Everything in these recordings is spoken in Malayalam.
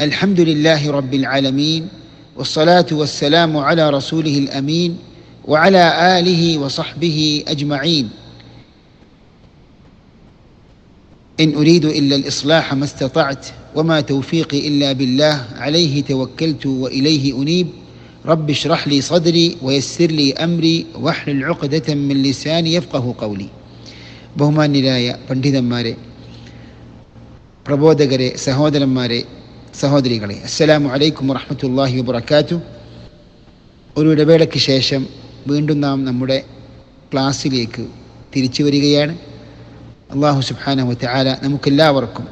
الحمد لله رب العالمين والصلاة والسلام على رسوله الأمين وعلى آله وصحبه أجمعين إن أريد إلا الإصلاح ما استطعت وما توفيقي إلا بالله عليه توكلت وإليه أنيب رب اشرح لي صدري ويسر لي أمري واحلل عقدة من لساني يفقه قولي ബഹുമാന്യരായ പണ്ഡിതന്മാരെ പ്രബോധകരെ സഹോദരന്മാരെ സഹോദരികളെ അസ്സലാമു അലൈക്കും വറഹമത്തല്ലാഹി വബർക്കാത്തു ഒരു ഇടവേളയ്ക്ക് ശേഷം വീണ്ടും നാം നമ്മുടെ ക്ലാസ്സിലേക്ക് തിരിച്ചു വരികയാണ്. അള്ളാഹു സുബാനഹു ആല നമുക്കെല്ലാവർക്കും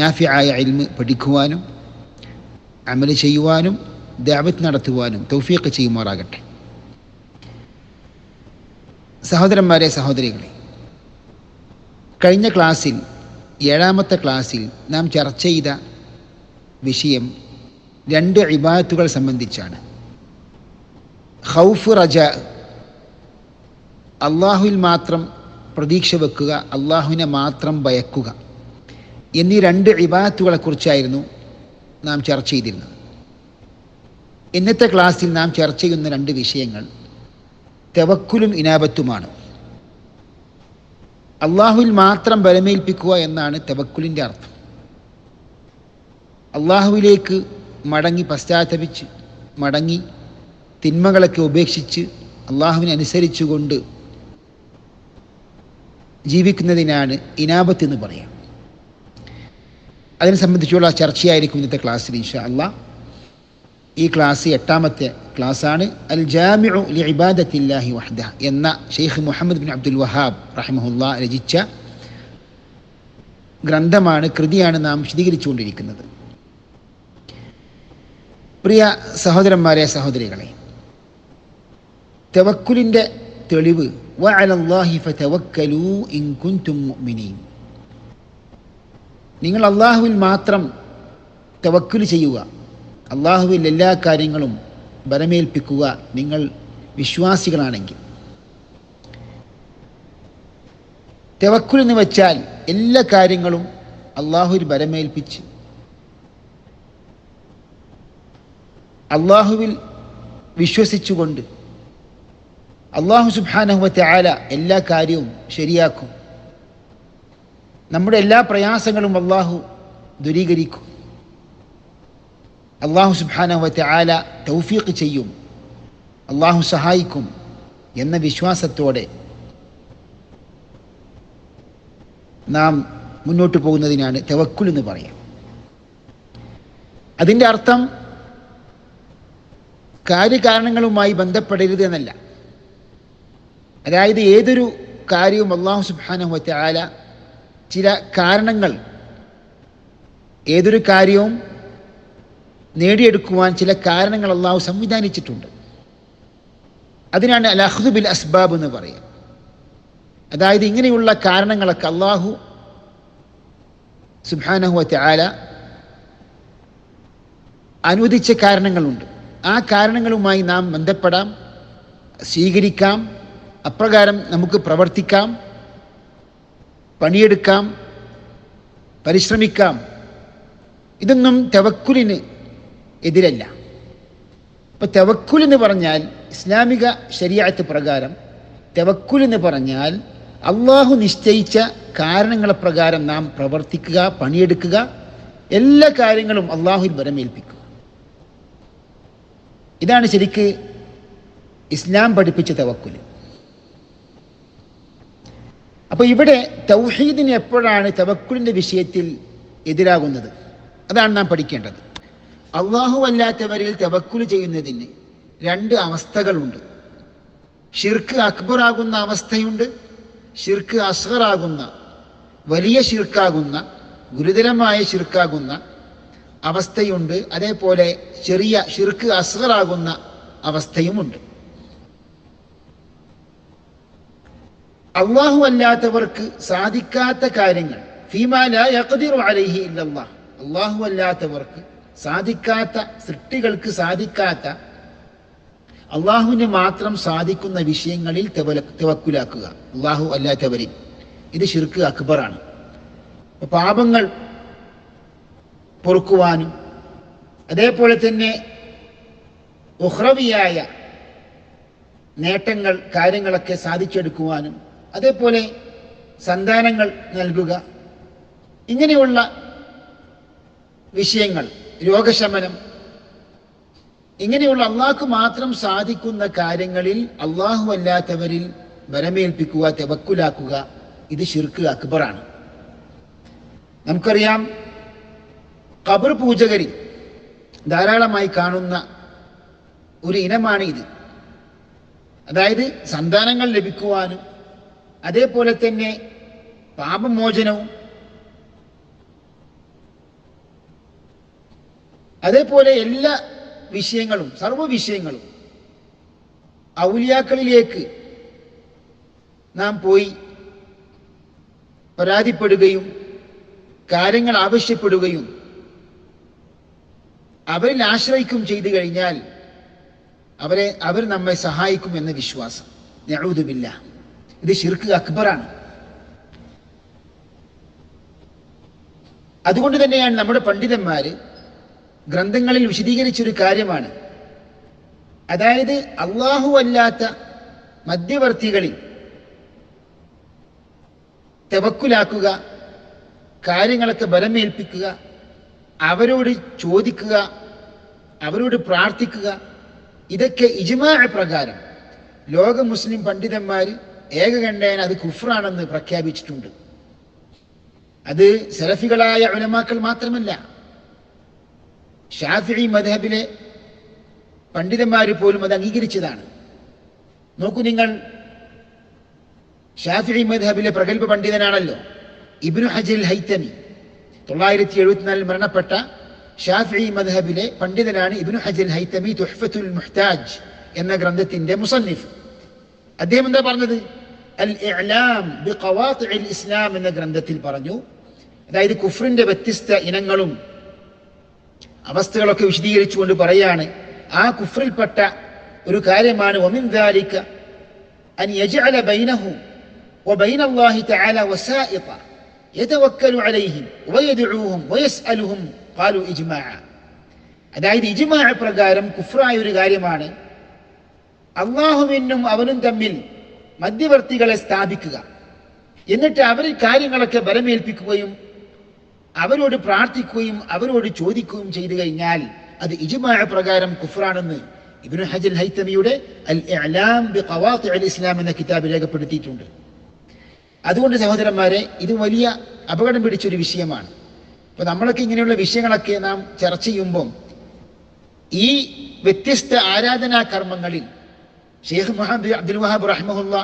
നാഫിയായ അൽമ് പഠിക്കുവാനും അമൽ ചെയ്യുവാനും ദാവത്ത് നടത്തുവാനും തൗഫീഖ് ചെയ്യുമാറാകട്ടെ. സഹോദരന്മാരെ സഹോദരികളെ കഴിഞ്ഞ ക്ലാസ്സിൽ ഏഴാമത്തെ ക്ലാസ്സിൽ നാം ചർച്ച ചെയ്ത വിഷയം രണ്ട് ഇബാത്തുകൾ സംബന്ധിച്ചാണ്. ഹൗഫ് റജ അള്ളാഹുവിൽ മാത്രം പ്രതീക്ഷ വെക്കുക അള്ളാഹുവിനെ മാത്രം ഭയക്കുക എന്നീ രണ്ട് ഇബാത്തുകളെക്കുറിച്ചായിരുന്നു നാം ചർച്ച ചെയ്തിരുന്നത്. ഇന്നത്തെ ക്ലാസ്സിൽ നാം ചർച്ച ചെയ്യുന്ന രണ്ട് വിഷയങ്ങൾ തെവക്കുലും ഇനാപത്തുമാണ് അള്ളാഹുവിൽ മാത്രം ബലമേൽപ്പിക്കുക എന്നാണ് തെവക്കുലിന്റെ അർത്ഥം. അള്ളാഹുവിലേക്ക് മടങ്ങി പശ്ചാത്തപിച്ച് മടങ്ങി തിന്മകളൊക്കെ ഉപേക്ഷിച്ച് അള്ളാഹുവിനെ അനുസരിച്ചുകൊണ്ട് ജീവിക്കുന്നതിനാണ് ഇനാപത്ത് എന്ന് പറയാം. അതിനെ സംബന്ധിച്ചുള്ള ചർച്ചയായിരിക്കും ഇന്നത്തെ ക്ലാസ്സിൽ ഇൻഷാ അള്ളാ ഈ ക്ലാസ് എട്ടാമത്തെ ക്ലാസ്സാണ്. അൽ ജാമിഉ ലി ഇബാദത്തില്ലാഹി എന്ന Sheikh Muhammad bin Abdul Wahhab റഹ്മുല്ല രചിച്ച ഗ്രന്ഥമാണ് കൃതിയാണ് നാം വിശദീകരിച്ചുകൊണ്ടിരിക്കുന്നത്. പ്രിയ സഹോദരന്മാരെ സഹോദരികളെ തെവക്കുലിന്റെ തെളിവ് നിങ്ങൾ അള്ളാഹുവിൽ മാത്രം തവക്കുൽ ചെയ്യുക അള്ളാഹുവിൽ എല്ലാ കാര്യങ്ങളും ബലമേൽപ്പിക്കുക നിങ്ങൾ വിശ്വാസികളാണെങ്കിൽ. തെവക്കുൽ എന്ന് വെച്ചാൽ എല്ലാ കാര്യങ്ങളും അള്ളാഹുവിൽ ബലമേൽപ്പിച്ച് അള്ളാഹുവിൽ വിശ്വസിച്ചുകൊണ്ട് അള്ളാഹു സുബാനഹുവത്തെ ആല എല്ലാ കാര്യവും ശരിയാക്കും. നമ്മുടെ എല്ലാ പ്രയാസങ്ങളും അള്ളാഹു ദുരീകരിക്കും. അള്ളാഹു സുബാനഹുവത്തെ ആല തൗഫീഖ് ചെയ്യും. അള്ളാഹു സഹായിക്കും എന്ന വിശ്വാസത്തോടെ നാം മുന്നോട്ട് പോകുന്നതിനാണ് തെവക്കുൽ എന്ന് പറയാം. അതിന്റെ അർത്ഥം കാര്യകാരണങ്ങളുമായി ബന്ധപ്പെടരുത് എന്നല്ല. അതായത് ഏതൊരു കാര്യവും അള്ളാഹു സുബാനഹു ആല ചില കാരണങ്ങൾ ഏതൊരു കാര്യവും നേടിയെടുക്കുവാൻ ചില കാരണങ്ങൾ അള്ളാഹു സംവിധാനിച്ചിട്ടുണ്ട്. അതിനാണ് അൽ അഹ്ദു ബിൽ അസ്ബാബ് എന്ന് പറയുക. അതായത് ഇങ്ങനെയുള്ള കാരണങ്ങളൊക്കെ അള്ളാഹു സുബാനഹു ആല അനുവദിച്ച കാരണങ്ങളുണ്ട്. ആ കാരണങ്ങളുമായി നാം ബന്ധപ്പെടാം സ്വീകരിക്കാം അപ്രകാരം നമുക്ക് പ്രവർത്തിക്കാം പണിയെടുക്കാം പരിശ്രമിക്കാം. ഇതൊന്നും തെവക്കുലിന് എതിരല്ല. ഇപ്പം തെവക്കുൽ എന്ന് പറഞ്ഞാൽ ഇസ്ലാമിക ശരിയായത്ത് പ്രകാരം തെവക്കുൽ എന്ന് പറഞ്ഞാൽ അള്ളാഹു നിശ്ചയിച്ച കാരണങ്ങളെ പ്രകാരം നാം പ്രവർത്തിക്കുക പണിയെടുക്കുക എല്ലാ കാര്യങ്ങളും അള്ളാഹുവിൽ ബലമേൽപ്പിക്കുക ഇതാണ് ശരിക്ക് ഇസ്ലാം പഠിപ്പിച്ച തവക്കുൽ അപ്പോൾ ഇവിടെ തൗഹീദിന് എപ്പോഴാണ് തവക്കുലിന്റെ വിഷയത്തിൽ എതിരാകുന്നത്? അതാണ് നാം പഠിക്കേണ്ടത്. അള്ളാഹു അല്ലാത്തവരിൽ തവക്കുൽ ചെയ്യുന്നതിന് രണ്ട് അവസ്ഥകളുണ്ട്. ഷിർക്ക് അക്ബറാകുന്ന അവസ്ഥയുണ്ട് ഷിർക്ക് അസ്ഹറാകുന്ന വലിയ ഷിർക്കാകുന്ന ഗുരുതരമായ ഷിർക്കാകുന്ന അവസ്ഥയുണ്ട്. അതേപോലെ ചെറിയ ഷിർക്ക് അസ്ഹറാകുന്ന അവസ്ഥയുമുണ്ട്. അള്ളാഹു അല്ലാത്തവർക്ക് സാധിക്കാത്ത കാര്യങ്ങൾ. അള്ളാഹു അല്ലാത്തവർക്ക് സാധിക്കാത്ത സൃഷ്ടികൾക്ക് സാധിക്കാത്ത അള്ളാഹുവിന് മാത്രം സാധിക്കുന്ന വിഷയങ്ങളിൽ തെവക്കുലാക്കുക. അള്ളാഹു അല്ലാത്തവരിൽ. ഇത് ഷിർക്ക് അക്ബറാണ്. പാപങ്ങൾ പൊറുക്കുവാനും അതേപോലെ തന്നെ ഉഹ്രവിയായ നേട്ടങ്ങൾ കാര്യങ്ങളൊക്കെ സാധിച്ചെടുക്കുവാനും അതേപോലെ സന്താനങ്ങൾ നൽകുക. ഇങ്ങനെയുള്ള വിഷയങ്ങൾ രോഗശമനം ഇങ്ങനെയുള്ള അള്ളാഹ്ക്ക് മാത്രം സാധിക്കുന്ന കാര്യങ്ങളിൽ അള്ളാഹു അല്ലാത്തവരിൽ വരമേൽപ്പിക്കുക തെവക്കുലാക്കുക ഇത് ഷിർക്ക് അക്ബറാണ്. നമുക്കറിയാം ഖബർ പൂജകരിൽ ധാരാളമായി കാണുന്ന ഒരു ഇനമാണ് ഇത്. അതായത് സന്താനങ്ങൾ ലഭിക്കുവാനും അതേപോലെ തന്നെ പാപമോചനവും അതേപോലെ എല്ലാ വിഷയങ്ങളും സർവ വിഷയങ്ങളും ഔലിയാക്കളിലേക്ക് നാം പോയി പരാതിപ്പെടുകയും കാര്യങ്ങൾ ആവശ്യപ്പെടുകയും അവരിൽ ആശ്രയിക്കും ചെയ്തു കഴിഞ്ഞാൽ അവരെ അവർ നമ്മെ സഹായിക്കും എന്ന വിശ്വാസം. നെഴുതുമില്ല ഇത് ഷിർക്ക് അക്ബറാണ്. അതുകൊണ്ട് തന്നെയാണ് നമ്മുടെ പണ്ഡിതന്മാര് ഗ്രന്ഥങ്ങളിൽ വിശദീകരിച്ചൊരു കാര്യമാണ്. അതായത് അള്ളാഹു അല്ലാത്ത മധ്യവർത്തികളിൽ തെവക്കുലാക്കുക കാര്യങ്ങളൊക്കെ ബലമേൽപ്പിക്കുക അവരോട് ചോദിക്കുക അവരോട് പ്രാർത്ഥിക്കുക. ഇതൊക്കെ ഇജ്മാ പ്രകാരം ലോക മുസ്ലിം പണ്ഡിതന്മാർ ഏകകണ്ഠേന അത് കുഫ്രാണെന്ന് പ്രഖ്യാപിച്ചിട്ടുണ്ട്. അത് സെലഫികളായ ഉലമാക്കൾ മാത്രമല്ല ഷാഫി മധബിലെ പണ്ഡിതന്മാർ പോലും അത് അംഗീകരിച്ചതാണ്. നോക്കൂ നിങ്ങൾ ഷാഫി മധബിലെ പ്രഗത്ഭ പണ്ഡിതനാണല്ലോ ഇബ്നു ഹജൽ ഹൈത്തമി. തൊള്ളായിരത്തി എഴുപത്തിനാലിൽ മരണപ്പെട്ട ഷാഫി മദ്ഹബിലെ പണ്ഡിതനാണ് ഇബിനു ഹജൽ ഹൈത്തമി തുഹ്ഫത്തുൽ മുഹ്താജ് എന്ന ഗ്രന്ഥത്തിന്റെ മുസന്നിഫ് അദ്ദേഹം എന്താ പറഞ്ഞത് അൽ ഇഅ്ലാം ബി ഖവാത്തിഉൽ ഇസ്ലാം എന്ന ഗ്രന്ഥത്തിൽ പറഞ്ഞു അതായത് കുഫ്രിന്റെ വ്യത്യസ്ത ഇനങ്ങളും അവസ്ഥകളൊക്കെ വിശദീകരിച്ചുകൊണ്ട് പറയാണ് ആ കുഫ്രിൽപ്പെട്ട ഒരു കാര്യമാണ് ഒമിൻ ദാലിക അൻ യജഅല ബൈനഹു വബൈന അല്ലാഹി തആല വസായിത യതവക്കലു അലൈഹിം വയദുഊഹും വയസ്അലുഹും ഖാലു ഇജ്മാഅ അതായത് ഇജ്മാഅ പ്രകാരം കുഫ്രായ ഒരു കാര്യമാണ്. അള്ളാഹുവിനും അവനും തമ്മിൽ മധ്യവർത്തികളെ സ്ഥാപിക്കുക. എന്നിട്ട് അവർ കാര്യങ്ങളൊക്കെ ബലമേൽപ്പിക്കുകയും അവരോട് പ്രാർത്ഥിക്കുകയും അവരോട് ചോദിക്കുകയും ചെയ്തു കഴിഞ്ഞാൽ അത് ഇജ്മാഅ പ്രകാരം കുഫ്രാണെന്ന് ഇബ്നു ഹജൽ ഹൈത്തമിയുടെ അൽ ഇഅ്ലാം ബി ഖവാത്തി അൽ ഇസ്ലാം എന്ന കിതാബ് രേഖപ്പെടുത്തിയിട്ടുണ്ട്. അതുകൊണ്ട് സഹോദരന്മാരെ ഇത് വലിയ അപകടം പിടിച്ചൊരു വിഷയമാണ്. അപ്പൊ നമ്മളൊക്കെ ഇങ്ങനെയുള്ള വിഷയങ്ങളൊക്കെ നാം ചർച്ച ചെയ്യുമ്പം ഈ വ്യത്യസ്ത ആരാധനാ കർമ്മങ്ങളിൽ ഷെയ്ഖ് മുഹമ്മദ് അബ്ദുൽ വഹാബ് റഹ്മുല്ല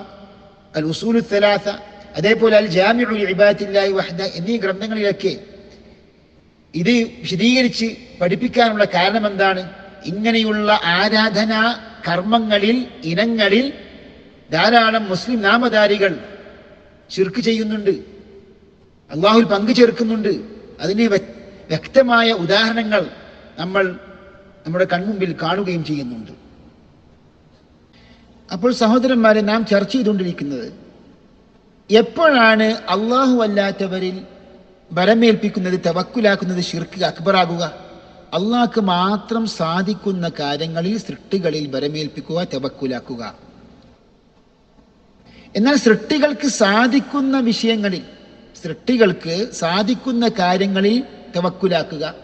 അൽ ഉസൂലു തലാത്ത അതേപോലെ അൽ ജാമിഉൽ ഇബാത്തില്ലായി വഹദ എന്നീ ഗ്രന്ഥങ്ങളിലൊക്കെ ഇത് വിശദീകരിച്ച് പഠിപ്പിക്കാനുള്ള കാരണം എന്താണ് ഇങ്ങനെയുള്ള ആരാധനാ കർമ്മങ്ങളിൽ ഇനങ്ങളിൽ ധാരാളം മുസ്ലിം നാമധാരികൾ ശിർക്ക് ചെയ്യുന്നുണ്ട്. അള്ളാഹുൽ പങ്കു ചേർക്കുന്നുണ്ട്. അതിന് വ്യക്തമായ ഉദാഹരണങ്ങൾ നമ്മൾ നമ്മുടെ കൺമുമ്പിൽ കാണുകയും ചെയ്യുന്നുണ്ട്. അപ്പോൾ സഹോദരന്മാരെ നാം ചർച്ച ചെയ്തുകൊണ്ടിരിക്കുന്നത് എപ്പോഴാണ് അള്ളാഹു അല്ലാത്തവരിൽ വരമേൽപ്പിക്കുന്നത് തവക്കുലാക്കുന്നത് ഷിർക്ക് അക്ബറാകുക? അള്ളാഹ്ക്ക് മാത്രം സാധിക്കുന്ന കാര്യങ്ങളിൽ സൃഷ്ടികളിൽ വരമേൽപ്പിക്കുക തവക്കുലാക്കുക. എന്നാൽ സൃഷ്ടികൾക്ക് സാധിക്കുന്ന വിഷയങ്ങളിൽ സൃഷ്ടികൾക്ക് സാധിക്കുന്ന കാര്യങ്ങളിൽ തവക്കുലാക്കുക.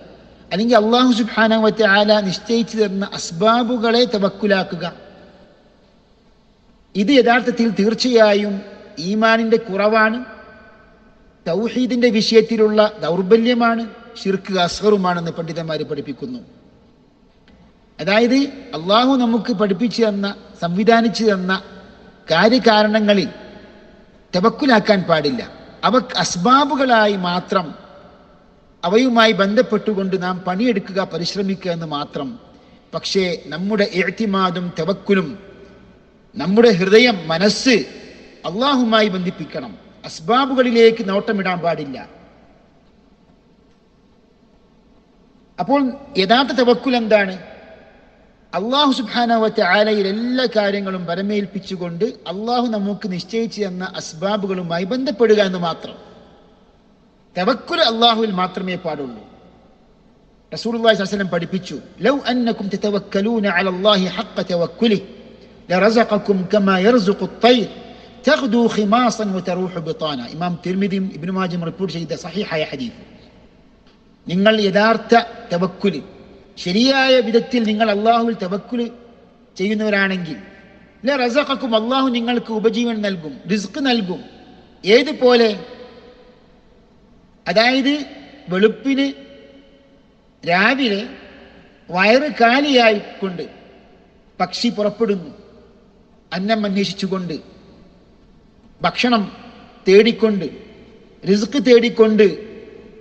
അല്ലെങ്കിൽ അള്ളാഹു സുബാനവത്തെ ആല നിശ്ചയിച്ചു തരുന്ന അസ്ബാബുകളെ തവക്കുലാക്കുക. ഇത് യഥാർത്ഥത്തിൽ തീർച്ചയായും ഈമാനിന്റെ കുറവാണ്. തൗഹീദിന്റെ വിഷയത്തിലുള്ള ദൗർബല്യമാണ്. ഷിർക്ക് അസ്ഹറുമാണെന്ന് പണ്ഡിതന്മാർ പഠിപ്പിക്കുന്നു. അതായത് അള്ളാഹു നമുക്ക് പഠിപ്പിച്ചു തന്ന സംവിധാനിച്ചു തന്ന കാര്യകാരണങ്ങളിൽ തവക്കുലാക്കാൻ പാടില്ല. അവ അസ്ബാബുകളായി മാത്രം അവയുമായി ബന്ധപ്പെട്ടുകൊണ്ട് നാം പണിയെടുക്കുക പരിശ്രമിക്കുക എന്ന് മാത്രം. പക്ഷേ നമ്മുടെ എഴുത്തിമാതും തവക്കുലും നമ്മുടെ ഹൃദയം മനസ്സ് അള്ളാഹുമായി ബന്ധിപ്പിക്കണം. അസ്ബാബുകളിലേക്ക് നോട്ടമിടാൻ പാടില്ല. അപ്പോൾ യഥാർത്ഥ തവക്കുൽ എന്താണ്? അള്ളാഹു സുബാനവത്തെ ആലയിൽ എല്ലാ കാര്യങ്ങളും പരമേൽപ്പിച്ചുകൊണ്ട് അള്ളാഹു നമുക്ക് നിശ്ചയിച്ചു തന്ന അസ്ബാബുകളുമായി ബന്ധപ്പെടുക എന്ന് മാത്രം തവക്കുൽ അള്ളാഹുവിൽ മാത്രമേ പാടുള്ളൂ റസൂലുള്ളാഹി സ്വല്ലല്ലാഹു അലൈഹി വസല്ലം പഠിപ്പിച്ചു ലൗ അന്നകും തതവക്കലൂന അലല്ലാഹി ഹഖ്ക തവക്കുലി ലറസഖകും കമാ യർസുഖു الطير തഗ്ദു ഖിമാസൻ വതറൂഹു ബിതാന ഇമാം തിർമിദിയും ഇബ്നു മാജയും റിപ്പോർട്ട് ചെയ്ത സഹീഹായ ഹദീസ് നിങ്ങൾ യഥാർത്ഥ തവക്കുല് ശരിയായ വിധത്തിൽ നിങ്ങൾ അള്ളാഹുവിൽ തവക്കുൽ ചെയ്യുന്നവരാണെങ്കിൽ റസഖക്കും അള്ളാഹു നിങ്ങൾക്ക് ഉപജീവനം നൽകും റിസ്ക് നൽകും. ഏതുപോലെ അതായത് വെളുപ്പിന് രാവിലെ വയറ് കാലിയായിക്കൊണ്ട് പക്ഷി പുറപ്പെടുന്നു. അന്നം അന്വേഷിച്ചുകൊണ്ട് ഭക്ഷണം തേടിക്കൊണ്ട് റിസ്ക് തേടിക്കൊണ്ട്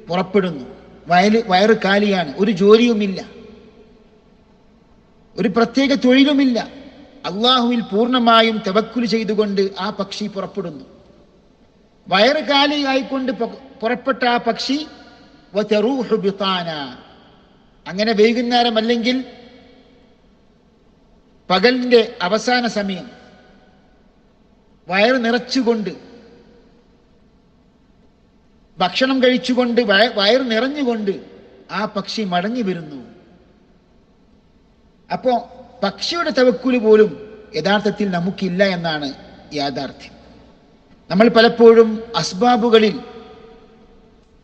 പുറപ്പെടുന്നു. വയൽ വയറ് കാലിയാണ് ഒരു ജോലിയുമില്ല. ഒരു പ്രത്യേക തൊഴിലുമില്ല. അള്ളാഹുവിൽ പൂർണമായും തവക്കുൽ ചെയ്തുകൊണ്ട് ആ പക്ഷി പുറപ്പെടുന്നു. വയറ് കാലിയായിക്കൊണ്ട് പുറപ്പെട്ട ആ പക്ഷി. അങ്ങനെ വൈകുന്നേരം അല്ലെങ്കിൽ പകലിന്റെ അവസാന സമയം വയറ് നിറച്ചുകൊണ്ട് ഭക്ഷണം കഴിച്ചുകൊണ്ട് വയ- വയറ് നിറഞ്ഞുകൊണ്ട് ആ പക്ഷി മടങ്ങി വരുന്നു. അപ്പോ പക്ഷിയുടെ തവക്കുൽ പോലും യഥാർത്ഥത്തിൽ നമുക്കില്ല എന്നാണ് യാഥാർത്ഥ്യം. നമ്മൾ പലപ്പോഴും അസ്ബാബുകളിൽ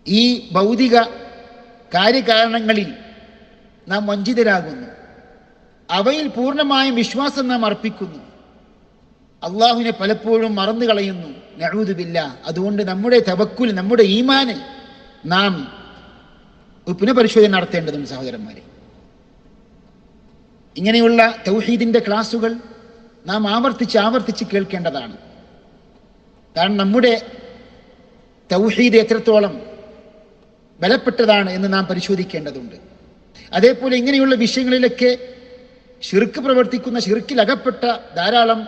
ഈ ഭൗതിക കാര്യകാരണങ്ങളിൽ നാം വഞ്ചിതരാകുന്നു. അവയിൽ പൂർണമായും വിശ്വാസം നാം അർപ്പിക്കുന്നു. അള്ളാഹുവിനെ പലപ്പോഴും മറന്നു കളയുന്നു. നഴുതുമില്ല അതുകൊണ്ട് നമ്മുടെ തവക്കുൽ നമ്മുടെ ഈമാന് നാം പുനഃപരിശോധന നടത്തേണ്ടതുണ്ട് സഹോദരന്മാരെ. ഇങ്ങനെയുള്ള തൗഹീദിന്റെ ക്ലാസുകൾ നാം ആവർത്തിച്ച് ആവർത്തിച്ച് കേൾക്കേണ്ടതാണ്. കാരണം നമ്മുടെ തൗഹീദ് എത്രത്തോളം ബലപ്പെട്ടതാണ് എന്ന് നാം പരിശോധിക്കേണ്ടതുണ്ട്. അതേപോലെ ഇങ്ങനെയുള്ള വിഷയങ്ങളിലൊക്കെ ഷിർക്ക് പ്രവർത്തിക്കുന്ന ഷിർക്കിലകപ്പെട്ട ധാരാളം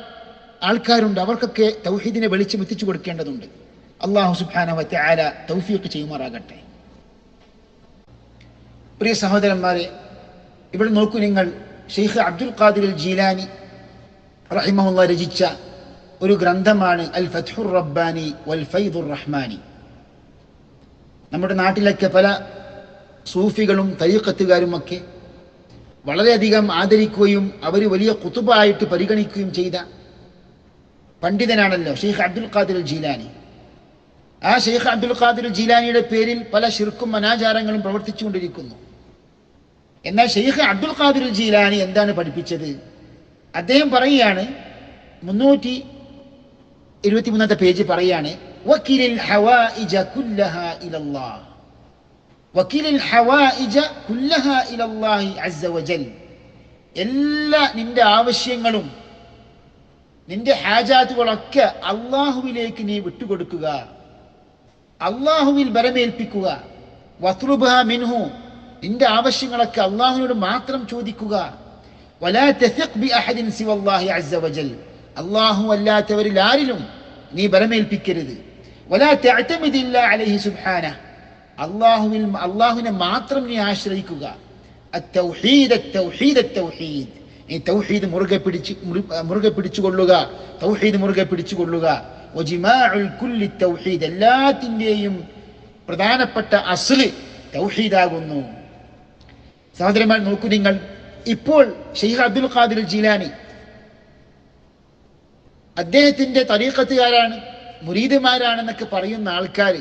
ആൾക്കാരുണ്ട്. അവർക്കൊക്കെ തൗഹീദിനെ വെളിച്ചം എത്തിച്ചു കൊടുക്കേണ്ടതുണ്ട്. അള്ളാഹു സുബാനവത്തെ ആല തൗഫീഖ് ചെയ്യുമാറാകട്ടെ. പ്രിയ സഹോദരന്മാരെ ഇവിടെ നോക്കൂ നിങ്ങൾ ഷെയ്ഖ് അബ്ദുൽ ഖാദിർ ജീലാനി റഹിമഹുല്ല രചിച്ച ഒരു ഗ്രന്ഥമാണ് അൽ ഫത്ഹുർ റബ്ബാനി വൽ ഫൈദുർ റഹ്മാനി. നമ്മുടെ നാട്ടിലൊക്കെ പല സൂഫികളും തരീഖത്തുകാരുമൊക്കെ വളരെയധികം ആദരിക്കുകയും അവർ വലിയ കുത്തുബായിട്ട് പരിഗണിക്കുകയും ചെയ്ത പണ്ഡിതനാണല്ലോ ഷെയ്ഖ് അബ്ദുൽ ഖാദിർ ജീലാനി ആ ഷെയ്ഖ് അബ്ദുൽ ഖാദിർ ജീലാനിയുടെ പേരിൽ പല ശിർക്കും അനാചാരങ്ങളും പ്രവർത്തിച്ചുകൊണ്ടിരിക്കുന്നു. എന്നാൽ ഷെയ്ഖ് അബ്ദുൽ ഖാദിർ ജീലാനി എന്താണ് പഠിപ്പിച്ചത്? അദ്ദേഹം പറയുകയാണ് മുന്നൂറ്റി ഇരുപത്തി മൂന്നാമത്തെ പേജ് പറയാണ് വക്കീലിൽ അസ്സ എല്ലാ നിന്റെ ആവശ്യങ്ങളും നിന്റെ ഹാജാത്തുകളൊക്കെ അള്ളാഹുവിലേക്ക് നീ വിട്ടുകൊടുക്കുക. അള്ളാഹുവിൽ ബലമേൽപ്പിക്കുക. വത്രുബഹ മിൻഹു നിന്റെ ആവശ്യങ്ങളൊക്കെ അള്ളാഹുവിനോട് മാത്രം ചോദിക്കുക. അള്ളാഹു അല്ലാത്തവരിൽ ആരിലും നീ ബലമേൽപ്പിക്കരുത് അള്ളാഹുവിൽ അള്ളാഹുവിനെ മാത്രം നീ ആശ്രയിക്കുക. നീ തൗഹീദ് മുറുകെ പിടിച്ച് മുറു- മുറുകെ പിടിച്ചുകൊള്ളുക. തൗഹീദ് മുറുകെ പിടിച്ചുകൊള്ളുക. എല്ലാത്തിന്റെയും പ്രധാനപ്പെട്ട അസ്ല് തൗഹീദാകുന്നു. സഹോദരന്മാർ നോക്കൂ നിങ്ങൾ. ഇപ്പോൾ ഷെയ്ഖ് അബ്ദുൽ ഖാദിർ ജീലാനി അദ്ദേഹത്തിന്റെ തരീക്കത്തുകാരാണ് മുരീദുമാരാണെന്നൊക്കെ പറയുന്ന ആൾക്കാർ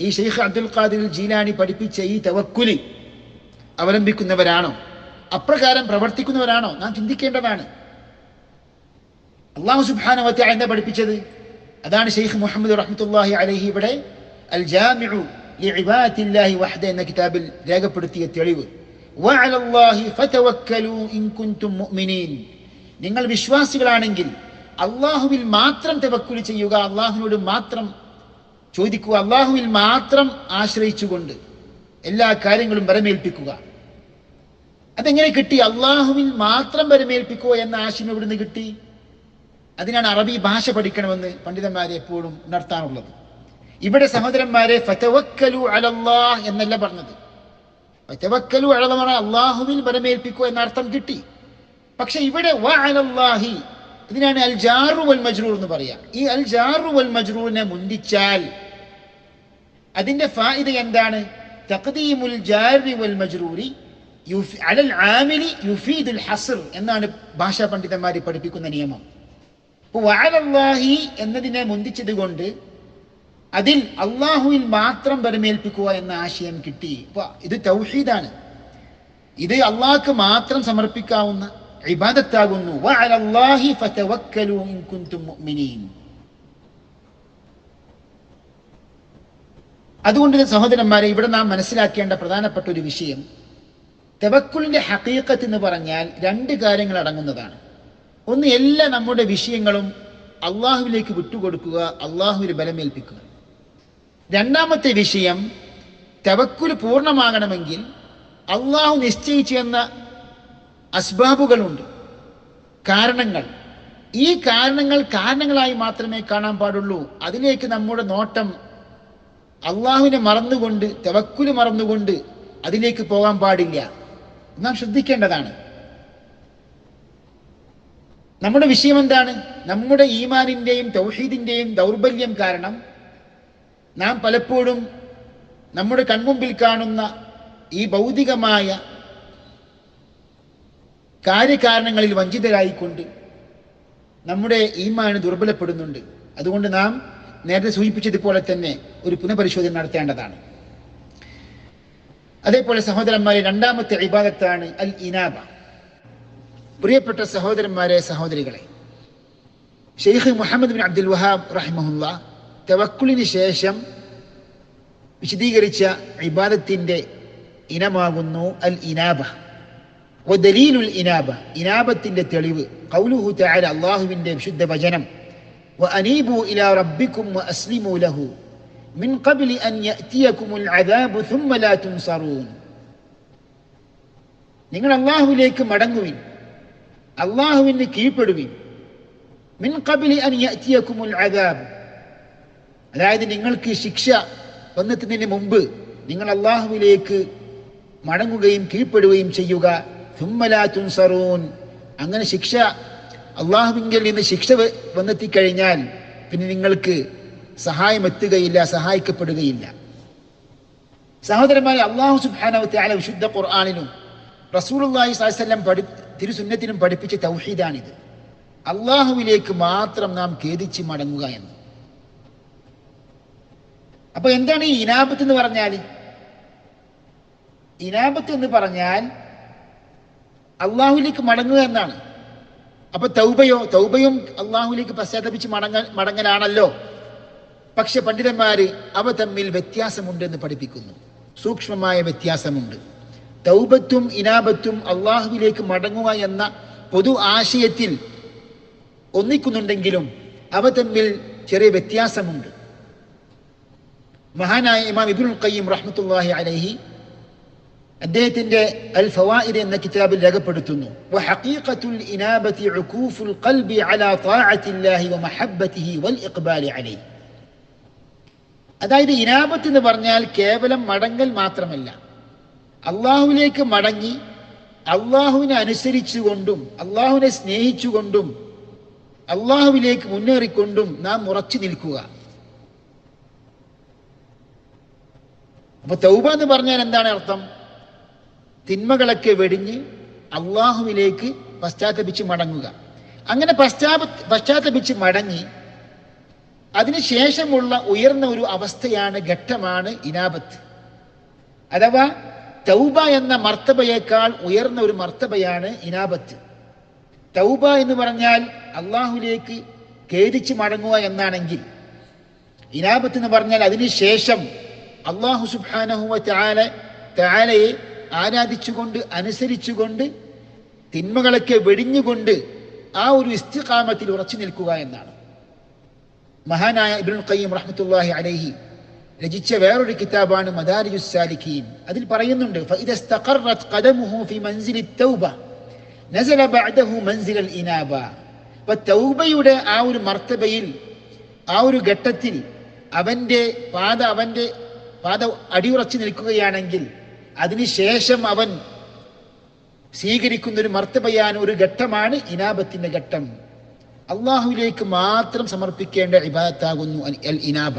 ഈ ഷെയ്ഖ് അബ്ദുൽ ഖാദിർ ജീലാനി പഠിപ്പിച്ച ഈ തവക്കുലി അവലംബിക്കുന്നവരാണോ? അപ്രകാരം പ്രവർത്തിക്കുന്നവരാണോ? നാം ചിന്തിക്കേണ്ടതാണ്. അള്ളാഹു സുബാന എന്താ പഠിപ്പിച്ചത്? അതാണ് ഷെയ്ഖ് മുഹമ്മദ് റഹ്മത്തുള്ളാഹി അലഹി ഇവിടെ അൽ ജാമിഉ എന്ന കിതാബിൽ രേഖപ്പെടുത്തിയ തെളിവ്. നിങ്ങൾ വിശ്വാസികളാണെങ്കിൽ അള്ളാഹുവിൽ മാത്രം തവക്കുൽ ചെയ്യുക അള്ളാഹുവിനോട് മാത്രം ചോദിക്കുക അള്ളാഹുവിൽ മാത്രം ആശ്രയിച്ചുകൊണ്ട് എല്ലാ കാര്യങ്ങളും വരമേൽപ്പിക്കുക. അതെങ്ങനെ കിട്ടി? അള്ളാഹുവിൽ മാത്രം വരമേൽപ്പിക്കുക എന്ന ആശയം എവിടുന്ന് കിട്ടി? അതിനാണ് അറബി ഭാഷ പഠിക്കണമെന്ന് പണ്ഡിതന്മാരെ എപ്പോഴും ഉണർത്താനുള്ളത് ഇവിടെ സഹോദരന്മാരെ ഫതവക്കലു അലല്ലാഹ് എന്നല്ല പറഞ്ഞത്. ഫതവക്കലു പറഞ്ഞാൽ അള്ളാഹുവിൽ വരമേൽപ്പിക്കുക എന്ന അർത്ഥം കിട്ടി. പക്ഷെ ഇവിടെ വ അലല്ലാഹി ഇതിനാണ് അൽ ജാറു വൽ മജ്റൂർ എന്ന് പറയാം. ഈ അൽ ജാറു വൽ മജ്റൂറിനെ മുന്തിച്ചാൽ അതിന്റെ ഫായിദ എന്താണ്? തഖദീമുൽ ജാരി വൽ മജ്റൂരി അലൽ ആമിലി യുഫീദുൽ ഹസർ എന്നാണ് ഭാഷാ പണ്ഡിതന്മാർ പഠിപ്പിക്കുന്ന നിയമം. അപ്പോൾ വഅലല്ലാഹി എന്നതിനെ മുന്തിച്ചത് കൊണ്ട് അതിൽ അള്ളാഹുവിൽ മാത്രം പരമേൽപ്പിക്കുക എന്ന ആശയം കിട്ടി. അപ്പോൾ ഇത് തൗഹീദാണ്. ഇത് അള്ളാഹ്ക്ക് മാത്രം സമർപ്പിക്കാവുന്ന ഇബാദത്താകുന്നു. അതുകൊണ്ട് സഹോദരന്മാരെ ഇവിടെ നാം മനസ്സിലാക്കേണ്ട പ്രധാനപ്പെട്ട ഒരു വിഷയം തെവക്കുലിന്റെ ഹക്കീക്കത്ത് എന്ന് പറഞ്ഞാൽ രണ്ട് കാര്യങ്ങൾ അടങ്ങുന്നതാണ്. ഒന്ന് എല്ലാ നമ്മുടെ വിഷയങ്ങളും അള്ളാഹുവിലേക്ക് വിട്ടുകൊടുക്കുക അള്ളാഹുവിൽ ബലമേൽപ്പിക്കുക. രണ്ടാമത്തെ വിഷയം തവക്കുൽ പൂർണമാകണമെങ്കിൽ അള്ളാഹു നിശ്ചയിച്ചു എന്ന അസ്ബാബുകളുണ്ട്. കാരണങ്ങൾ. ഈ കാരണങ്ങൾ കാരണങ്ങളായി മാത്രമേ കാണാൻ പാടുള്ളൂ. അതിലേക്ക് നമ്മുടെ നോട്ടം അള്ളാഹുവിനെ മറന്നുകൊണ്ട് തെവക്കുൽ മറന്നുകൊണ്ട് അതിലേക്ക് പോകാൻ പാടില്ല. നാം ശ്രദ്ധിക്കേണ്ടതാണ്. നമ്മുടെ വിഷയം എന്താണ്? നമ്മുടെ ഈമാനിന്റെയും തൗഹീദിന്റെയും ദൗർബല്യം കാരണം നാം പലപ്പോഴും നമ്മുടെ കൺമുമ്പിൽ കാണുന്ന ഈ ഭൗതികമായ കാര്യകാരണങ്ങളിൽ വഞ്ചിതരായിക്കൊണ്ട് നമ്മുടെ ഈമാന് ദുർബലപ്പെടുന്നുണ്ട്. അതുകൊണ്ട് നാം നേരത്തെ സൂചിപ്പിച്ചതുപോലെ തന്നെ ഒരു പുനഃപരിശോധന നടത്തേണ്ടതാണ്. അതേപോലെ സഹോദരന്മാരെ രണ്ടാമത്തെ ഇബാദത്താണ് അൽ ഇനാബ. പ്രിയപ്പെട്ട സഹോദരന്മാരെ സഹോദരികളെ ഷെയ്ഖ് മുഹമ്മദ് ബിൻ അബ്ദുൽ വഹാബ് റഹിമഹുല്ല തവക്കുളിന് ശേഷം വിശദീകരിച്ച ഇബാദത്തിന്റെ ഇനമാകുന്നു അൽ ഇനാബ. ഒ ദലീലുൽ ഇനാബ. ഇനാബത്തിന്റെ തെളിവ്. കൗലുഹു താല അള്ളാഹുവിന്റെ വിശുദ്ധ വചനം. വ അനീബു ഇലാ റബ്ബിക്കും വ അസ്ലിമു ലഹു. മിൻ ഖബ്ലി അൻ യഅതിയകുമുൽ അദാബു സുമ്മ ലാ തുൻസറൂൻ. നിങ്ങൾ അള്ളാഹുവിലേക്ക് മടങ്ങുവിൻ. അള്ളാഹുവിന് കീഴ്പ്പെടുവിൻ. മിൻ ഖബ്ലി അൻ യഅതിയകുമുൽ അദാബ്. അതായത് നിങ്ങൾക്ക് ശിക്ഷ വന്നെത്തുന്നതിന് മുമ്പ് നിങ്ങൾ അള്ളാഹുവിലേക്ക് മടങ്ങുകയും കീഴ്പ്പെടുകയും ചെയ്യുക. തുൻസറൂൻ അങ്ങനെ ശിക്ഷ അള്ളാഹുവിങ്കിൽ നിന്ന് ശിക്ഷ വന്നെത്തിക്കഴിഞ്ഞാൽ പിന്നെ നിങ്ങൾക്ക് സഹായം എത്തുകയില്ല സഹായിക്കപ്പെടുകയില്ല. സഹോദരന്മാരെ അള്ളാഹു സുബാനവത്തെ തആല വിശുദ്ധ ഖുർആാനിനും റസൂലുള്ളാഹി വസല്ലം പഠി തിരുസുന്നത്തിനും പഠിപ്പിച്ച തൗഹീദാണിത്. അള്ളാഹുവിലേക്ക് മാത്രം നാം ഖേദിച്ച് മടങ്ങുക എന്ന്. അപ്പൊ എന്താണ് ഈ ഇനാപത്ത് എന്ന് പറഞ്ഞാൽ ഇനാപത്ത് എന്ന് പറഞ്ഞാൽ അള്ളാഹുലേക്ക് മടങ്ങുക എന്നാണ്. അപ്പൊ തൗബയോ തൗബയും അള്ളാഹുലേക്ക് പശ്ചാത്തപിച്ച് മടങ്ങ മടങ്ങലാണല്ലോ. പക്ഷെ പണ്ഡിതന്മാര് അവ തമ്മിൽ വ്യത്യാസമുണ്ടെന്ന് പഠിപ്പിക്കുന്നു. സൂക്ഷ്മമായ വ്യത്യാസമുണ്ട്. തൗബത്തും ഇനാപത്തും അള്ളാഹുവിലേക്ക് മടങ്ങുക എന്ന പൊതു ആശയത്തിൽ ഒന്നിക്കുന്നുണ്ടെങ്കിലും അവ തമ്മിൽ ചെറിയ വ്യത്യാസമുണ്ട്. മഹാനായ ഇമാം ഇബ്നുൽ ഖയ്യിം റഹ്മത്തുള്ളാഹി അലൈഹി അദ്ദേഹത്തിന്റെ അൽ ഫവായിദ് എന്ന കിതാബിൽ രേഖപ്പെടുത്തുന്നു. വഹഖീഖത്തുൽ ഇനാബത്തി ഉകൂഫുൽ ഖൽബി അലാ ത്വാഅത്തില്ലാഹി വമഹബ്ബതിഹി വൽ ഇഖ്ബാലി അലൈഹി. അതായത് ഇനാബത്ത് എന്ന് പറഞ്ഞാൽ കേവലം മടങ്ങൽ മാത്രമല്ല. അള്ളാഹുവിലേക്ക് മടങ്ങി അള്ളാഹുവിനെ അനുസരിച്ചുകൊണ്ടും അള്ളാഹുവിനെ സ്നേഹിച്ചുകൊണ്ടും അള്ളാഹുവിലേക്ക് മുന്നേറിക്കൊണ്ടും നാം ഉറച്ചു നിൽക്കുക. അപ്പൊ തൗബ എന്ന് പറഞ്ഞാൽ എന്താണ് അർത്ഥം? തിന്മകളൊക്കെ വെടിഞ്ഞ് അള്ളാഹുവിലേക്ക് പശ്ചാത്തപിച്ച് മടങ്ങുക. അങ്ങനെ പശ്ചാപ പശ്ചാത്തപിച്ച് മടങ്ങി അതിനുശേഷമുള്ള ഉയർന്ന ഒരു അവസ്ഥയാണ് ഘട്ടമാണ് ഇനാബത്ത്. അഥവാ തൗബ എന്ന മർത്തബയേക്കാൾ ഉയർന്ന ഒരു മർത്തബയാണ് ഇനാബത്ത്. തൗബ എന്ന് പറഞ്ഞാൽ അള്ളാഹുലേക്ക് ഖേദിച്ച് മടങ്ങുക എന്നാണെങ്കിൽ ഇനാബത്ത് എന്ന് പറഞ്ഞാൽ അതിനുശേഷം അള്ളാഹു സുബാനഹുവ ചാല ആരാധിച്ചുകൊണ്ട് അനുസരിച്ചുകൊണ്ട് തിന്മകളൊക്കെ വെടിഞ്ഞുകൊണ്ട് ആ ഒരു ഇസ്തിഖാമത്തിൽ ഉറച്ചു നിൽക്കുക എന്നാണ്. മഹാനായ ഇബ്നുൽ ഖയ്യിം റഹ്മത്തുള്ളാഹി അലൈഹി രചിച്ച വേറൊരു കിതാബാണ് മദാരിജുസാലിഖീൻ അതിൽ പറയുന്നുണ്ട് തൗബയുടെ ആ ഒരു മർത്തബയിൽ ആ ഒരു ഘട്ടത്തിൽ അവന്റെ പാത അവന്റെ പാത അടിയുറച്ചു നിൽക്കുകയാണെങ്കിൽ അതിനുശേഷം അവൻ സ്വീകരിക്കുന്ന ഒരു മർത്തബയാൻ ഒരു ഘട്ടമാണ് ഇനാബത്തിന്റെ ഘട്ടം. അള്ളാഹുവിലേക്ക് മാത്രം സമർപ്പിക്കേണ്ട ഇബാദത്താകുന്നു അൽ- ഇനാബ.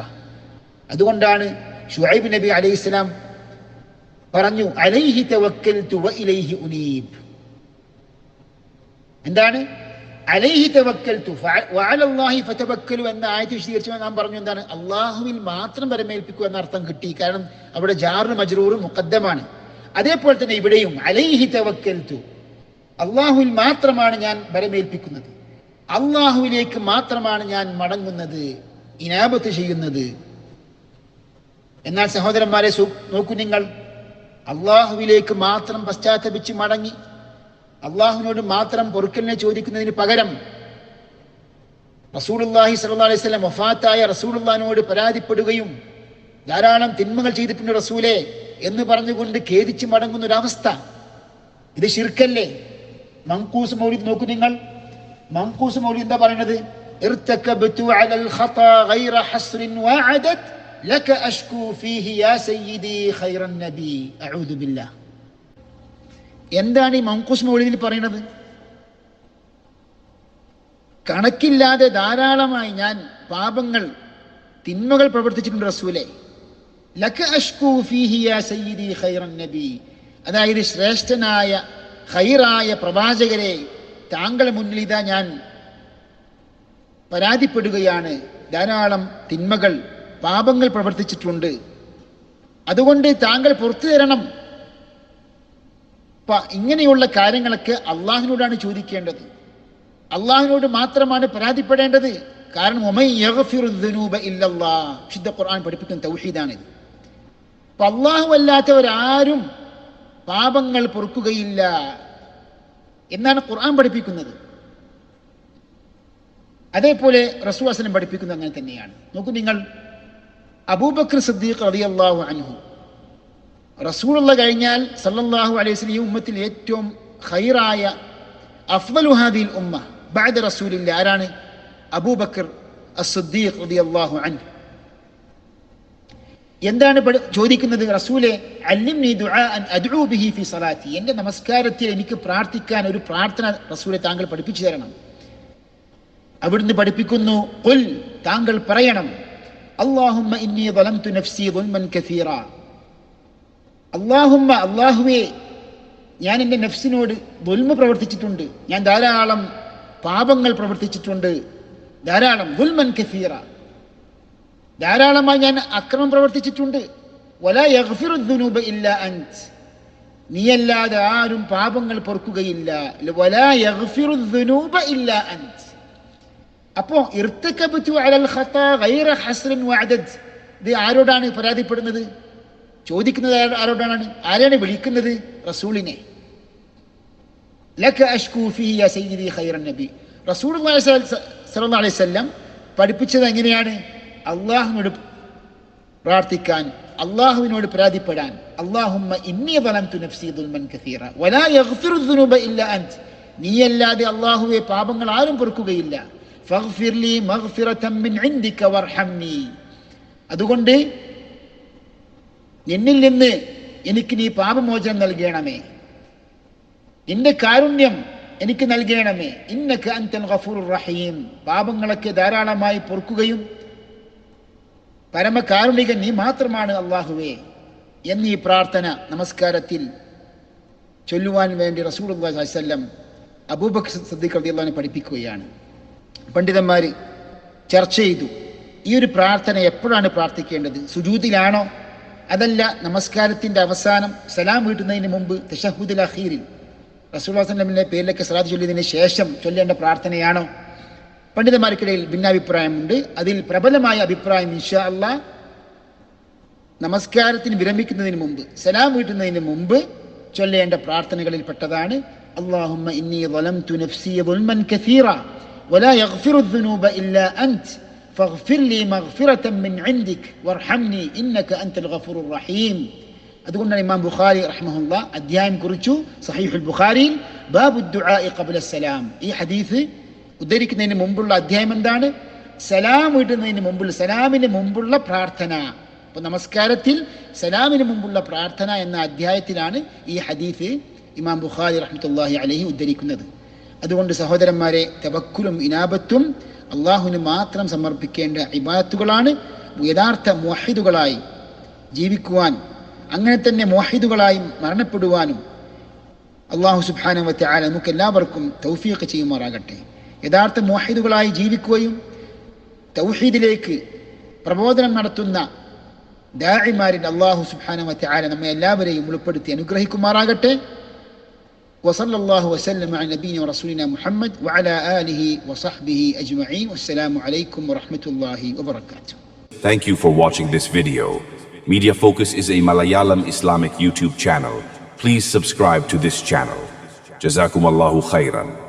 അതുകൊണ്ടാണ് ഷുഹൈബ് നബി അലൈഹി സ്വലാം പറഞ്ഞു അലൈഹി തവക്കൽ തുവ ഇലൈഹി ഉനീബ്. എന്താണ്? അലൈഹി തവക്കൽതു വഅലല്ലാഹി ഫതവക്കലു എന്ന ആയത്ത് വിശദീകരിച്ചപ്പോൾ നാം പറഞ്ഞു എന്താണ്? അള്ളാഹുവിൽ മാത്രം പരമേൽപ്പിക്കൂ എന്ന അർത്ഥം കിട്ടി. കാരണം അവിടെ ജാറും മജ്റൂർ മുക്കദ്ദമാണ് അതേപോലെ തന്നെ ഇവിടെയും അലൈഹി തവക്കൽതു. അള്ളാഹുവിൽ മാത്രമാണ് ഞാൻ പരമേൽപ്പിക്കുന്നത് അള്ളാഹുവിലേക്ക് മാത്രമാണ് ഞാൻ മടങ്ങുന്നത്. ഇനാപത്ത് ചെയ്യുന്നത്. എന്നാൽ സഹോദരന്മാരെ നോക്കൂ നിങ്ങൾ. അള്ളാഹുവിലേക്ക് മാത്രം പശ്ചാത്തപിച്ച് മടങ്ങി. അള്ളാഹുവിനോട് മാത്രം പൊറുക്കലിനെ ചോദിക്കുന്നതിന് പകരം റസൂലുല്ലാഹി സല്ലാ അലൈഹി സ്വലം വഫാത്തായ റസൂലുല്ലാഹിനോട് പരാതിപ്പെടുകയും ധാരാളം തിന്മകൾ ചെയ്തിട്ടുണ്ട് റസൂലെ എന്ന് പറഞ്ഞുകൊണ്ട് ഖേദിച്ച് മടങ്ങുന്ന ഒരവസ്ഥ. ഇത് ശിർക്കല്ലേ? മങ്കൂസ് മൗലിദ് നോക്കൂ നിങ്ങൾ. മങ്കൂസ് മൗലി എന്താ പറയണത് ലക അഷ്കൂ ഫീഹി യാ സയ്യിദി ഖൈറൻ നബി. അഊദു ബില്ലാഹ്. എന്താണ് ഈ മങ്കൂസ് മൗലിദിൽ പറയുന്നത് കണക്കില്ലാതെ ധാരാളമായി ഞാൻ പാപങ്ങൾ തിന്മകൾ പ്രവർത്തിച്ചിട്ടുണ്ട് റസൂലെ. ലക അഷ്കൂ സയ്യിദി ഖൈറൻ നബി. അതായത് ശ്രേഷ്ഠനായ ഖൈറായ പ്രവാചകരെ താങ്കൾ മുന്നിൽ ഇതാ ഞാൻ പരാതിപ്പെടുകയാണ്. ധാരാളം തിന്മകൾ പാപങ്ങൾ പ്രവർത്തിച്ചിട്ടുണ്ട്. അതുകൊണ്ട് താങ്കൾ പുറത്തു തരണം. അപ്പൊ ഇങ്ങനെയുള്ള കാര്യങ്ങളൊക്കെ അള്ളാഹിനോടാണ് ചോദിക്കേണ്ടത്. അള്ളാഹിനോട് മാത്രമാണ് പരാതിപ്പെടേണ്ടത്. കാരണം ഖുർആൻ പഠിപ്പിക്കുന്ന തൗഹീദാണിത്. അപ്പൊ അള്ളാഹു അല്ലാത്തവരാരും പാപങ്ങൾ പൊറുക്കുകയില്ല എന്നാണ് ഖുർആൻ പഠിപ്പിക്കുന്നത്. അതേപോലെ റസൂഅസനം പഠിപ്പിക്കുന്നത് അങ്ങനെ തന്നെയാണ്. നോക്കൂ നിങ്ങൾ അബൂബക്കർ സിദ്ദീഖ് അള്ളാഹു അൻഹു റസൂളുള്ള കഴിഞ്ഞാൽ സല്ലല്ലാഹു അലൈഹി വസല്ലം ഈ ഉമ്മത്തിൽ ഏറ്റവും ഖൈറായ അഫ്ദലു ഹാദിൽ ഉമ്മ ബഅദ റസൂലില്ല. ആരാണ്? അബൂബക്കർ അസ്സുദ്ദീഖ് റളിയല്ലാഹു അൻഹു. എന്താണ് ചോദിക്കുന്നത്? റസൂലെ അല്ലിംനി ബിഹി ഫി സലാത്തി. എന്റെ നമസ്കാരത്തിൽ എനിക്ക് പ്രാർത്ഥിക്കാൻ ഒരു പ്രാർത്ഥന റസൂലെ താങ്കൾ പഠിപ്പിച്ചു തരണം. അവിടുന്ന് പഠിപ്പിക്കുന്നു താങ്കൾ പറയണം. അള്ളാഹുമ്മ ഇന്നി നഫ്സി കസീറ അള്ളാഹുമ്മ അള്ളാഹുവേ ഞാൻ എന്റെ നഫ്സിനോട് ദുൽമ പ്രവർത്തിച്ചിട്ടുണ്ട്. ഞാൻ ധാരാളം പാപങ്ങൾ പ്രവർത്തിച്ചിട്ടുണ്ട്. ധാരാളം ദുൽമൻ കസീറ. ധാരാളമായി ഞാൻ അക്രമം പ്രവർത്തിച്ചിട്ടുണ്ട്. വല ഇല്ല അൻസ് നീയല്ലാതെ ആരും പാപങ്ങൾ പൊറുക്കുകയില്ല. വല യഗ്ഫിറുദ്ദുനൂബ ഇല്ല അൻസ് അപ്പോൾ ഇർത്തക്കബത്തു അലൽ ഹത്ത ഗൈറ ഹസ്രൻ വഅദദ്. ഇത് ആരോടാണ് പരാതിപ്പെടുന്നത്? ചോദിക്കുന്നത് ആരോടാണ്? ആരെയാണ് വിളിക്കുന്നത്? റസൂളിനെ. ലഖ് അഷ്കൂഫിയ സയ്യിദി ഖൈറൻ നബി. റസൂൾ സല്ലാ അലൈഹി സ്വല്ലം പഠിപ്പിച്ചത് എങ്ങനെയാണ്? അള്ളാഹുവിനോട് പ്രാർത്ഥിക്കാൻ അള്ളാഹുവിനോട് പരാതിപ്പെടാൻ. അള്ളാഹുമ്മ ഇന്നി വലം തു നഫ്സി കസീറ. വലാ യഗ്ഫിറു ദുനൂബ ഇല്ല അൻത്. നീയല്ലാതെ അള്ളാഹുവെ പാപങ്ങൾ ആരും പൊറുക്കുകയില്ല. ഫഗ്ഫിർലി മഗ്ഫിറതൻ മിൻ ഇൻദിക വർഹംനി. അതുകൊണ്ട് നിന്നിൽ നിന്ന് എനിക്ക് നീ പാപമോചനം നൽകണമേ. നിന്റെ കാരുണ്യം എനിക്ക് നൽകണമേ. ഇന്നക്ക് അൻതൽ ഗഫൂർ റഹീം. പാപങ്ങളൊക്കെ ധാരാളമായി പൊറുക്കുകയും പരമകാരുണികൻ നീ മാത്രമാണ് അള്ളാഹുവേ എന്നീ പ്രാർത്ഥന നമസ്കാരത്തിൽ ചൊല്ലുവാൻ വേണ്ടി റസൂൽ വസല്ലം അബൂബക് സദ്ദീഖ് അൻഹു പഠിപ്പിക്കുകയാണ്. പണ്ഡിതന്മാർ ചർച്ച ചെയ്തു. ഈ ഒരു പ്രാർത്ഥന എപ്പോഴാണ് പ്രാർത്ഥിക്കേണ്ടത്? സുജൂദിലാണോ അതല്ല നമസ്കാരത്തിന്റെ അവസാനം സലാം വീട്ടുന്നതിന് മുമ്പ് തഷഹുദുൽ അഖീറിൽ റസൂൽ പേരിലേക്ക് പേരിലൊക്കെ സലാത്ത് ചൊല്ലിയതിന് ശേഷം ചൊല്ലേണ്ട പ്രാർത്ഥനയാണോ? പണ്ഡിതന്മാർക്കിടയിൽ ഭിന്നാഭിപ്രായമുണ്ട്. അതിൽ പ്രബലമായ അഭിപ്രായം ഇൻഷാ അല്ല നമസ്കാരത്തിന് വിരമിക്കുന്നതിന് മുമ്പ് സലാം വീട്ടുന്നതിന് മുമ്പ് ചൊല്ലേണ്ട പ്രാർത്ഥനകളിൽ പെട്ടതാണ് അള്ളാഹുമ്മ ഇന്നി വലം തുനഫ്സിയ വലാ യഗ്ഫിറു ഇല്ലാ അൻത്. ഫഗ്ഫിർ ലി മഗ്ഫിറത്തം മിൻ ഇൻദിക് വർഹംനി ഇന്നക അൻതൽ ഗഫൂറുർ റഹീം അതുകൊണ്ടാണ് ഇമാം ബുഖാരി റഹ്മഹുല്ല അധ്യായം കുറിച്ചു صحيح البخاري. باب الدعاء قبل السلام. ഈ ഹദീസ് ഉദ്ധരിക്കുന്നതിന് മുമ്പുള്ള അധ്യായം എന്താണ്? സലാം ഇടുന്നതിന് മുമ്പുള്ള സലാമിന് മുമ്പുള്ള പ്രാർത്ഥന. അപ്പോൾ നമസ്കാരത്തിൽ സലാമിന് മുമ്പുള്ള പ്രാർത്ഥന എന്ന അധ്യായത്തിലാണ് ഈ ഹദീസ് ഇമാം ബുഖാരി റഹ്മത്തുല്ലാഹി അലഹി ഉദ്ധരിക്കുന്നത്. അതുകൊണ്ട് സഹോദരന്മാരെ തവക്കുലും ഇനാപത്തും അള്ളാഹുവിന് മാത്രം സമർപ്പിക്കേണ്ട ഇബാത്തുകളാണ് യഥാർത്ഥ മോഹിദുകളായി ജീവിക്കുവാൻ അങ്ങനെ തന്നെ മോഹിദുകളായി മരണപ്പെടുവാനും അള്ളാഹു സുബാനവത്തെ ആല നമുക്ക് എല്ലാവർക്കും തൗഫീഖ് ചെയ്യുമാറാകട്ടെ. യഥാർത്ഥ മോഹിദുകളായി ജീവിക്കുകയും തൗഹീദിലേക്ക് പ്രബോധനം നടത്തുന്ന ദാഴിമാരിൽ അള്ളാഹു സുബാനവത്തെ ആല നമ്മെ എല്ലാവരെയും ഉൾപ്പെടുത്തി അനുഗ്രഹിക്കുമാറാകട്ടെ. وصلى الله وسلم على نبينا ورسولنا محمد وعلى آله وصحبه أجمعين والسلام عليكم ورحمة الله وبركاته Thank you for watching this video. Media Focus is a Malayalam Islamic YouTube channel. Please subscribe to this channel. Jazakum Allahu khairan.